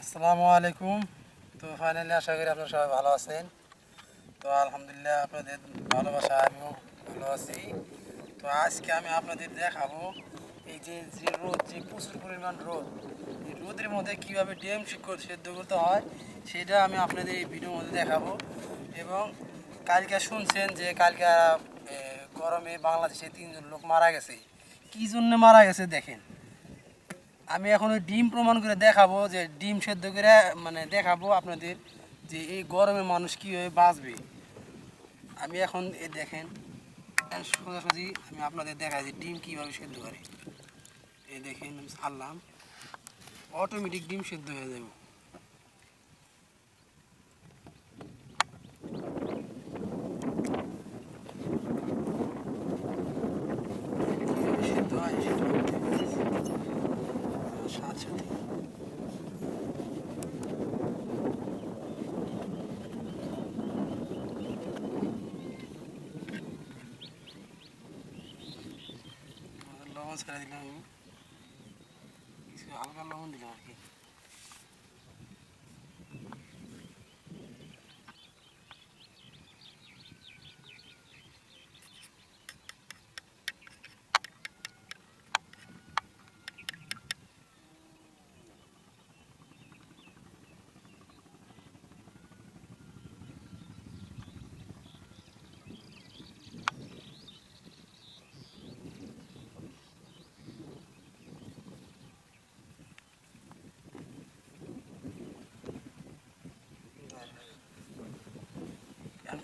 আসসালামু আলাইকুম। তো ফাইনালি আশা করি আপনারা সবাই ভালো আছেন। তো আলহামদুলিল্লাহ আপনাদের ভালোবাসা, আমিও ভালো আছি। তো আজকে আমি আপনাদের দেখাবো এই যে যে রোদ, যে প্রচুর পরিমাণ রোদ, এই রোদের মধ্যে কীভাবে ডিম শিক্ষক সেদ্ধ করতে হয়, সেটা আমি আপনাদের এই ভিডিওর মধ্যে দেখাবো। এবং কালকে শুনছেন যে, কালকে গরমে বাংলাদেশে তিনজন লোক মারা গেছে। কী জন্য মারা গেছে দেখেন। আমি এখন ওই ডিম প্রমাণ করে দেখাবো যে ডিম সেদ্ধ করে মানে দেখাবো আপনাদের যে এই গরমে মানুষ কীভাবে বাঁচবে। আমি এখন এ দেখেন সোজাসুজি আমি আপনাদের দেখাই যে ডিম কীভাবে সেদ্ধ করে। এই দেখেন আমি ছাড়লাম অটোমেটিক ডিম সেদ্ধ হয়ে যাবে। నమస్కారం అలగల్లో ఉంది మనకి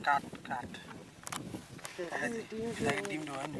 কাট কাট ডিমটা হয় না